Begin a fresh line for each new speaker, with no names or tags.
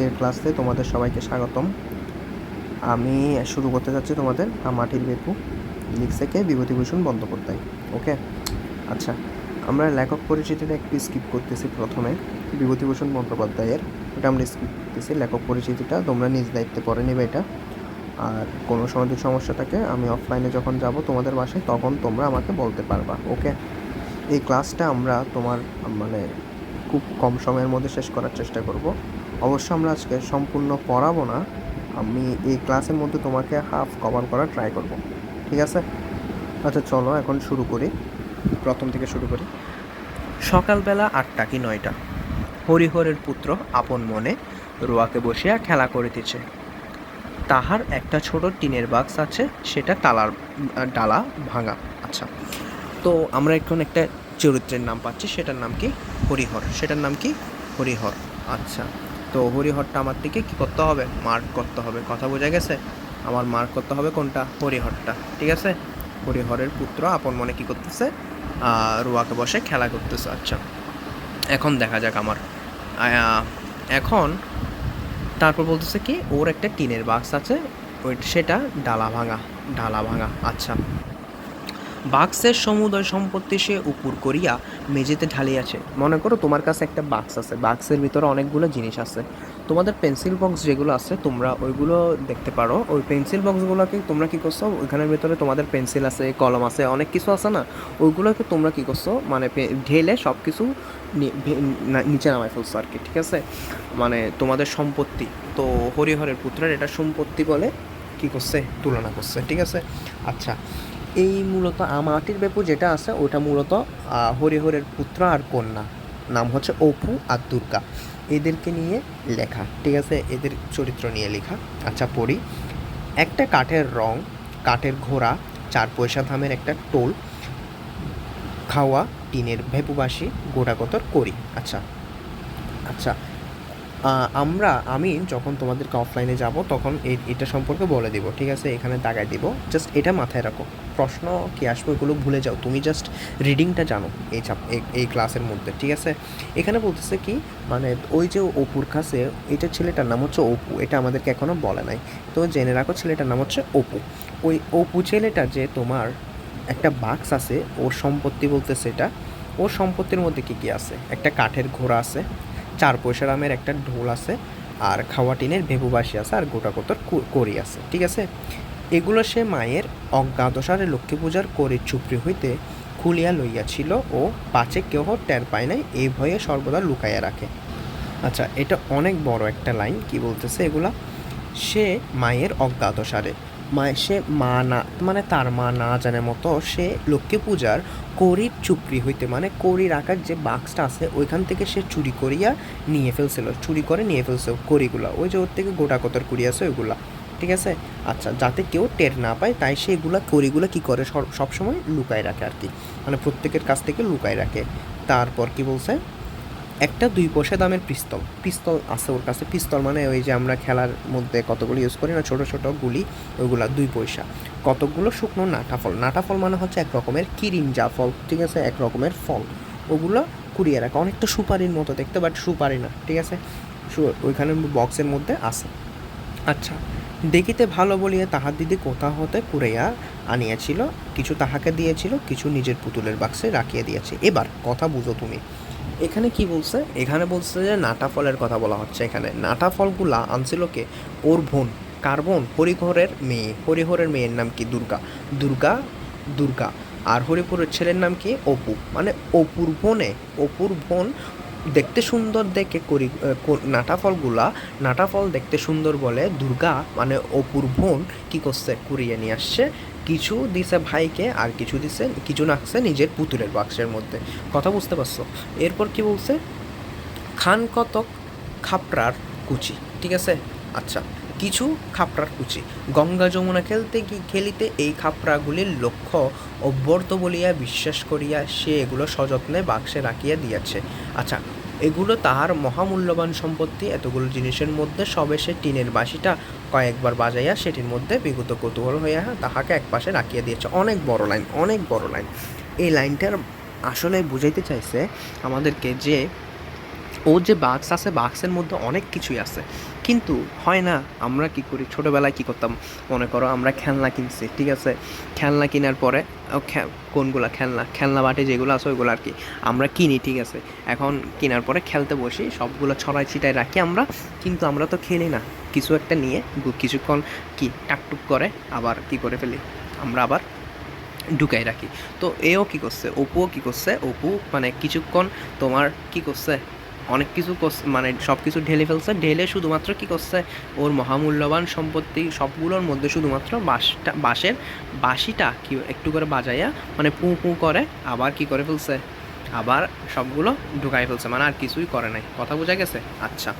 আজকের ক্লাসে তোমাদের সবাইকে স্বাগতম। আমি শুরু করতে যাচ্ছি তোমাদের মাটির বেপু, লিখছে কে? বিভূতিভূষণ বন্দ্যোপাধ্যায়। ওকে আচ্ছা আমরা লেখক পরিচিতিটা একটু স্কিপ করতেছি প্রথমে, বিভূতিভূষণ বন্দ্যোপাধ্যায়ের। ওটা আমরা স্কিপ করতেছি, লেখক পরিচিতিটা তোমরা নিজ দায়িত্বে পড়ে নেবে এটা। আর কোনো সময় সমস্যা থাকে, আমি অফলাইনে যখন যাব তোমাদের বাসায়, তখন তোমরা আমাকে বলতে পারবা। ওকে এই ক্লাসটা আমরা তোমার মানে খুব কম সময়ের মধ্যে শেষ করার চেষ্টা করব। অবশ্য আমরা আজকে সম্পূর্ণ পড়াবো না। আমি এই ক্লাসের মধ্যে তোমাকে হাফ কভার করার ট্রাই করব। ঠিক আছে? আচ্ছা চলো এখন শুরু করি। প্রথম থেকে শুরু করি। সকালবেলা আটটা কি নয়টা? হরিহরের পুত্র আপন মনে রোয়াকে বসিয়া খেলা করিতেছে। তাহার একটা ছোট টিনের বাক্স আছে, সেটা তালার ডালা ভাঙা। আচ্ছা তো আমরা এখন একটা চরিত্রের নাম পাচ্ছি, সেটার নাম কি? হরিহর। সেটার নাম কি? হরিহর। আচ্ছা তো হরিহরটা আমার দিকে কি করতে হবে? মার্ক করতে হবে। কথা বোঝা গেছে? আমার মার্ক করতে হবে কোনটা? হরিহরটা। ঠিক আছে? হরিহরের পুত্র আপন মনে কি করতেছে? রুয়াকে বসে খেলা করতেছে। আচ্ছা। এখন দেখা যাক আমার। এখন তারপর বলতেছে কি, ওর একটা টিনের বাক্স আছে। ওই, সেটা ডালা ভাঙা। ডালা ভাঙা। আচ্ছা। বাক্সের সমুদয় সম্পত্তি সে উপুর করিয়া মেঝেতে ঢালিয়াছে। মনে করো তোমার কাছে একটা বাক্স আছে, বাক্সের ভিতরে অনেকগুলো জিনিস আছে। তোমাদের পেন্সিল বক্স যেগুলো আছে, তোমরা ওইগুলো দেখতে পারো। ওই পেন্সিল বক্সগুলোকে তোমরা কী করছ? ওইখানের ভিতরে তোমাদের পেন্সিল আছে, কলম আছে, অনেক কিছু আছে না? ওইগুলোকে তোমরা কী করছ? মানে ঢেলে সব কিছু নিচে নামায় ফেলছো আর কি, ঠিক আছে? মানে তোমাদের সম্পত্তি। তো হরিহরের পুত্রের এটা সম্পত্তি বলে কি করছে? তুলনা করছে, ঠিক আছে? আচ্ছা। এই মূলত আমাটির বেপু যেটা আছে ওটা মূলত হরিহরের পুত্র আর কন্যা। নাম হচ্ছে অপু আর দুর্গা। এদেরকে নিয়ে লেখা, ঠিক আছে? এদের চরিত্র নিয়ে লেখা। আচ্ছা পড়ি। একটা কাঠের রং, কাঠের ঘোড়া, চার পয়সা দামের একটা টোল, খাওয়া, টিনের ভেপুবাসী গোটাকতর করি। আচ্ছা আচ্ছা। আমরা, আমি যখন তোমাদেরকে অফলাইনে যাব, তখন এটা সম্পর্কে বলে দিব, ঠিক আছে? এখানে দাগায় দিব। জাস্ট এটা মাথায় রাখো। প্রশ্ন কি আসবে ওগুলো ভুলে যাও। তুমি জাস্ট রিডিংটা জানো এই চাপ এই- এই ক্লাসের মধ্যে, ঠিক আছে? এখানে বলতেছে কি মানে ওই যে অপুর কাছে, এটা ছেলেটার নাম হচ্ছে অপু, এটা আমাদেরকে এখনও বলে নাই। তো জেনে রাখো ছেলেটার নাম হচ্ছে অপু। ওই অপু ছেলেটা যে তোমার একটা বাক্স আছে, ওর সম্পত্তি বলতে সেটা ওর সম্পত্তির মধ্যে কী কী আছে? একটা কাঠের ঘোড়া আছে চার পয়সা একটা ঢোল আছে, আর খাওয়া টিনের ভেবুবাসী আছে, আর গোটাকতর করি আছে, ঠিক আছে? এগুলো সে মায়ের অজ্ঞাতসারে লক্ষ্মী পূজার করে চুপড়ি হইতে খুলিয়া লইয়াছিল ও পাচে কেহ টের পায় নাই, এই ভয়ে সর্বদা লুকাইয়া রাখে। আচ্ছা এটা অনেক বড় একটা লাইন, কি বলতেছে এগুলা? সে মায়ের অজ্ঞাতসারে মায়ের সে মা না মানে তার মা না জানে মতো সে লক্ষ্মী পূজার করির চুপড়ি হইতে মানে করির আকার যে বাক্সটা আছে, ওইখান থেকে সে চুরি করিয়া নিয়ে ফেলছিল, চুরি করে নিয়ে ফেলছে করিগুলা ওই যে ওর থেকে গোটা কতর কুড়ি আছে ওইগুলা, ঠিক আছে? আচ্ছা যাতে কেউ টের না পায়, তাই সে এগুলা করিগুলা কি করে? সব- সবসময় লুকায় রাখে আর কি মানে প্রত্যেকের কাছ থেকে লুকায় রাখে। তারপর কি বলছে? একটা দুই পয়সা দামের পিস্তল পিস্তল আছে ওর কাছে। পিস্তল মানে ওই যে আমরা খেলার মধ্যে কতগুলো ইউজ করি না, ছোটো ছোটো গুলি, ওইগুলো দুই পয়সা। কতগুলো শুকনো নাটা ফল নাটা ফল মানে হচ্ছে এক রকমের কিরিঞ্জা ফল, ঠিক আছে? এক রকমের ফল। ওগুলো কুড়িয়ে রাখা, অনেকটা সুপারির মতো দেখতে বাট সুপারি না, ঠিক আছে? ওইখানে বক্সের মধ্যে আছে। আচ্ছা দেখিতে ভালো বলিয়া তাহার দিদি কোথা হতে কুড়াইয়া আনিয়াছিল, কিছু তাহাকে দিয়েছিল, কিছু নিজের পুতুলের বাক্সে রাখিয়া দিয়েছে। এবার কথা বুঝো তুমি। এখানে কি বলছে? এখানে বলছে যে নাটা ফলের কথা বলা হচ্ছে এখানে। নাটা ফলগুলা আনছিল কে? ওর বোন। কার্বন হরিহরের মেয়ে। হরিহরের মেয়ের নাম কি? দুর্গা। দুর্গা দুর্গা। আর হরিপুরের ছেলের নাম কি? অপু। মানে অপুর বোনে। অপুর বোন দেখতে সুন্দর দেখে করি নাটা ফলগুলা নাটা ফল দেখতে সুন্দর বলে দুর্গা মানে অপুর বোন কি করছে? কুড়িয়ে নিয়ে আসছে। কিছু দিছে ভাইকে আর কিছু দিছে, কিছু রাখছে নিজের পুতুলের বাক্সের মধ্যে। কথা বুঝতে পারছ? এরপর কি বলছে? খান কতক খাপড়ার কুচি, ঠিক আছে? আচ্ছা কিছু খাপড়ার কুচি। গঙ্গা যমুনা খেলতে কি, খেলিতে এই খাপড়াগুলির লক্ষ্য অব্যর্থ বলিয়া বিশ্বাস করিয়া সে এগুলো সযত্নে বাক্সে রাখিয়া দিয়াছে। আচ্ছা এগুলো তাহার মহামূল্যবান সম্পত্তি। এতগুলো জিনিসের মধ্যে সবে সে টিনের বাসিটা কয়েকবার বাজাইয়া সেটির মধ্যে বিগত কৌতূহল হইয়া তাহাকে একপাশে রাখিয়া দিয়েছে। অনেক বড় লাইন, অনেক বড় লাইন। এই লাইনটার আসলে বুঝাইতে চাইছে আমাদেরকে যে ও যে বাক্স আছে, বাক্সের মধ্যে অনেক কিছুই আছে। কিন্তু হয় না, আমরা কি করি? ছোটোবেলায় কি করতাম? মনে করো আমরা খেলনা কিনছি, ঠিক আছে? খেলনা কেনার পরে কোনগুলা খেলনা? খেলনা বাটে যেগুলো আছে ওইগুলো আর কি আমরা কিনি, ঠিক আছে? এখন কেনার পরে খেলতে বসি, সবগুলো ছড়াই ছিটাই রাখি আমরা, কিন্তু আমরা তো খেলি না। কিছু একটা নিয়ে কিছুক্ষণ কি টাকটুক করে আবার কি করে ফেলি? আমরা আবার ঢুকাই রাখি। তো এও কি করছে? অপুও কি করছে? অপু মানে কিছুক্ষণ তোমার কি করছে? অনেক কিছু মানে সব কিছু ঢেলে ফেলছে। ঢেলে শুধুমাত্র কি করছে? ওর মহামূল্যবান সম্পত্তি সবগুলোর মধ্যে শুধুমাত্র বাঁশটা বাঁশের বাঁশিটা কি, একটু করে বাজাইয়া মানে পুঁ পুঁ করে আবার কি করে ফেলছে? আবার সবগুলো ঢুকাই ফেলছে। মানে আর কিছুই করে নাই। কথা বোঝা গেছে? আচ্ছা।